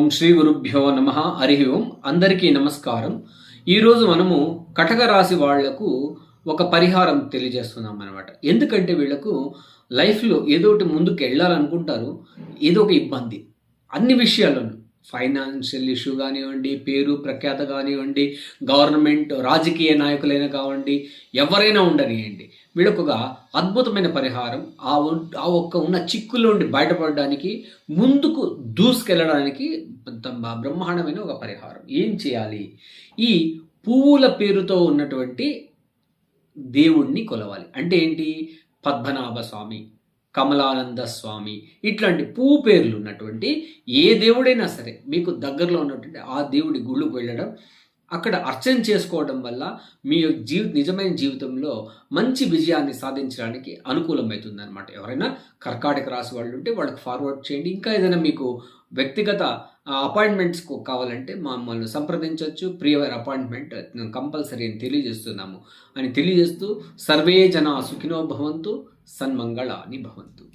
ఓం శ్రీ గురుభ్యో నమ. హరి ఓం. అందరికీ నమస్కారం. ఈరోజు మనము కటక రాశి వాళ్ళకు ఒక పరిహారం తెలియజేస్తున్నాం అనమాట ఎందుకంటే వీళ్ళకు లైఫ్లో ఏదో ఒకటి ముందుకు వెళ్ళాలనుకుంటారు ఏదో ఒక ఇబ్బంది. అన్ని విషయాల్లోనూ. ఫైనాన్షియల్ ఇష్యూ కానివ్వండి పేరు ప్రఖ్యాత కానివ్వండి గవర్నమెంట్ రాజకీయ నాయకులైనా కావండి ఎవరైనా ఉండనియండి. వీళ్ళకు ఒక అద్భుతమైన పరిహారం ఆ ఆ ఒక్క ఉన్న చిక్కులోండి బయటపడడానికి ముందుకు దూసుకెళ్ళడానికి బ్రహ్మాండమైన ఒక పరిహారం. ఏం చేయాలి? ఈ పువ్వుల పేరుతో ఉన్నటువంటి దేవుణ్ణి కొలవాలి. అంటే ఏంటి? పద్మనాభ స్వామి. కమలానంద స్వామి. ఇట్లాంటి పువ్వు పేర్లు ఉన్నటువంటి ఏ దేవుడైనా సరే మీకు దగ్గరలో ఉన్నటువంటి ఆ దేవుడి గుళ్ళకు వెళ్ళడం అక్కడ అర్చన చేసుకోవడం వల్ల మీ జీవి నిజమైన జీవితంలో మంచి విజయాన్ని సాధించడానికి అనుకూలమవుతుంది అనమాట ఎవరైనా కర్కాటక రాసి వాళ్ళు ఉంటే వాళ్ళకి ఫార్వర్డ్ చేయండి. ఇంకా ఏదైనా మీకు వ్యక్తిగత అపాయింట్మెంట్స్కు కావాలంటే మమ్మల్ని సంప్రదించవచ్చు ప్రియవర్ అపాయింట్మెంట్ కంపల్సరీ అని తెలియజేస్తున్నాము. అని తెలియజేస్తూ సర్వే జన సుఖినో భవంతు సన్మంగళాని భవంతు.